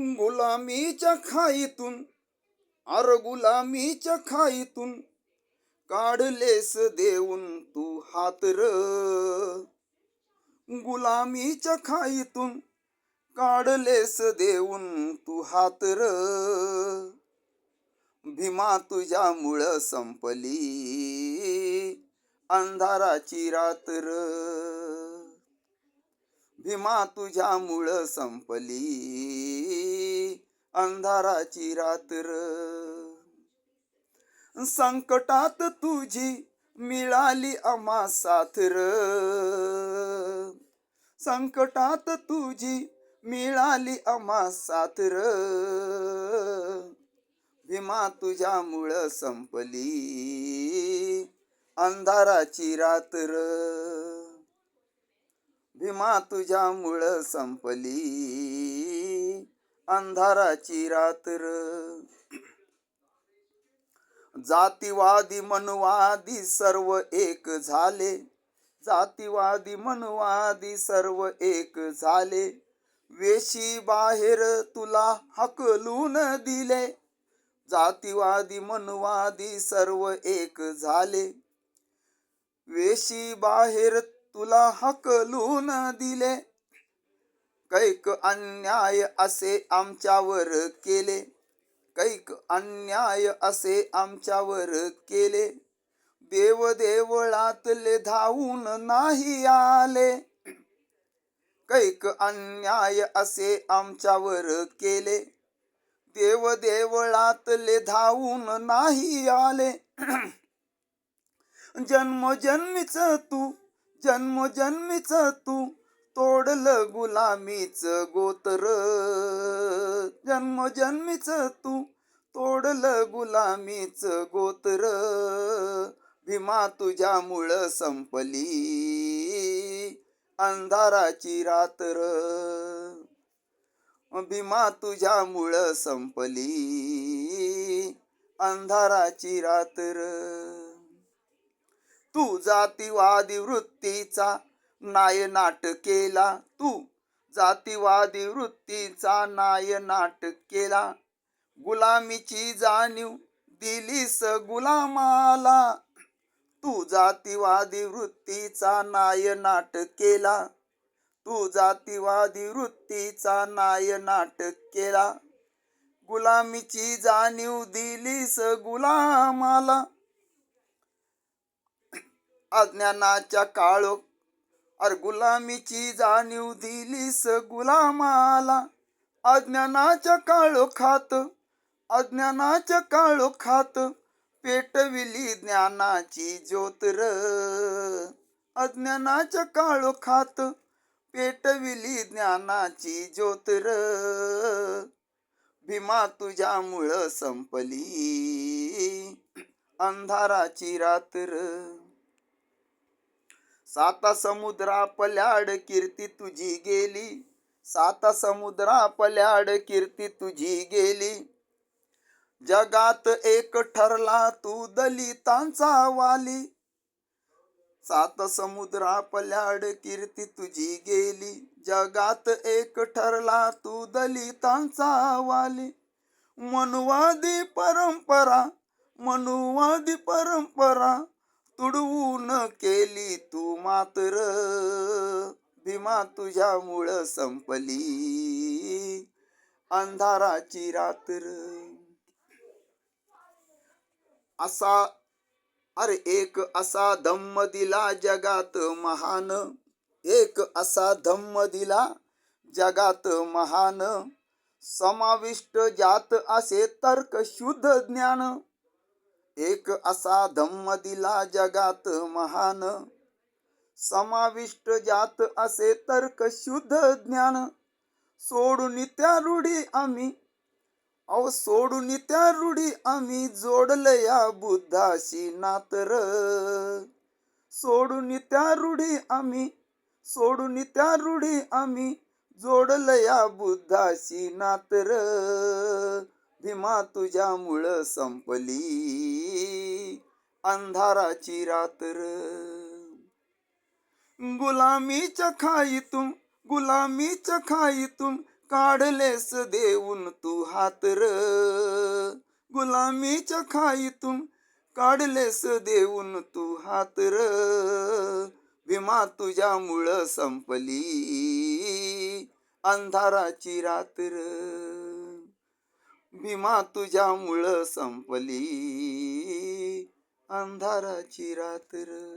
गुलामीच्या खाईतून अर गुलामीच्या खाईतून काढलेस देऊन तू हात र. गुलामीच्या खाईतून काढलेस देऊन तू हात र. भीमा तुझ्यामुळं संपली अंधाराची रात्र. भीमा तुझ्यामुळं संपली. अंधाराची रात्र. संकटात तुझी मिळाली आम्हा साथ र संकटात तुझी मिळाली आम्हा साथ र भीमा तुझ्यामुळं संपली. अंधाराची रात्र. भीमा तुझ्यामुळं संपली. अंधाराची रात्र. जातीवादी मनुवादी सर्व एक झाले. जातीवादी मनुवादी सर्व एक झाले. वेशी बाहेर तुला हकलून दिले. जातीवादी मनुवादी सर्व एक झाले. वेशी बाहेर तुला हकलून दिले. कैक अन्याय असे आमच्यावर केले. कैक अन्याय असे आमच्यावर केले. देवदेवळातले धावून नाही आले. कैक अन्याय असे आमच्यावर केले. देवदेवळातले धावून नाही आले. जन्मजन्मीच तू जन्मजन्मीच तू तोडलं गुलामीच गोतर. जन्मजन्मीच तू तोडलं गुलामीच गोतर. भीमा तुझ्यामुळं संपली अंधाराची रात्र. भीमा तुझ्यामुळं संपली अंधाराची रात्र. तू जातीवादी वृत्तीचा नायनाट केला तू. जातीवादी वृत्तीचा नायनाट केला. गुलामीची जाणीव दिलीस गुलामाला. तू जातीवादी वृत्तीचा नायनाट केला. तू जातीवादी वृत्तीचा नायनाट केला. गुलामीची जाणीव दिलीस गुलामाला. अज्ञानाच्या काळो अर गुलामीची जाणीव दिलीस गुलामाला. अज्ञानाच्या काळो खात अज्ञानाच्या काळो खात पेटविली ज्ञानाची ज्योतर. अज्ञानाच्या काळो खात पेटविली ज्ञानाची ज्योतर. भीमा तुझ्यामुळं संपली अंधाराची रात्र. साता समुद्रा पल्याड कीर्ती तुझी गेली. साता समुद्रा पल्याड कीर्ती तुझी गेली. जगात एक ठरला तू दलितांचा वाली. सात समुद्रा पल्याड कीर्ती तुझी गेली. जगात एक ठरला तू दलितांचा वाली. मनुवादी परंपरा मनुवादी परंपरा तुडवून केली तू मात्र. भीमा तुझ्यामुळं संपली. अंधाराची रात्र. असा अरे एक असा धम्म दिला जगात महान. एक असा धम्म दिला जगात महान. समाविष्ट जात असे तर्क शुद्ध ज्ञान. एक असा धम्म दिला जगात महान. समाविष्ट जात असे तर्क शुद्ध ज्ञान. सोडून त्या रूढी आम्ही अहो सोडून त्या रूढी आम्ही जोडलं या बुद्धाशी नातर. सोडून त्या रूढी आम्ही सोडून त्या रूढी आम्ही जोडलं या बुद्धाशी नातर. भीमा तुझ्यामुळं संपली. अंधाराची रात्र. गुलामीच्या खाईतून गुलामीच्या खाईतून काढलेस देऊन तू हातर. गुलामीच्या खाईतून काढलेस देऊन तू हातर. भीमा भीमा तुझ्यामुळं संपली. अंधाराची रात्र. भीमा तुझ्यामुळं संपली. अंधाराची रात्र.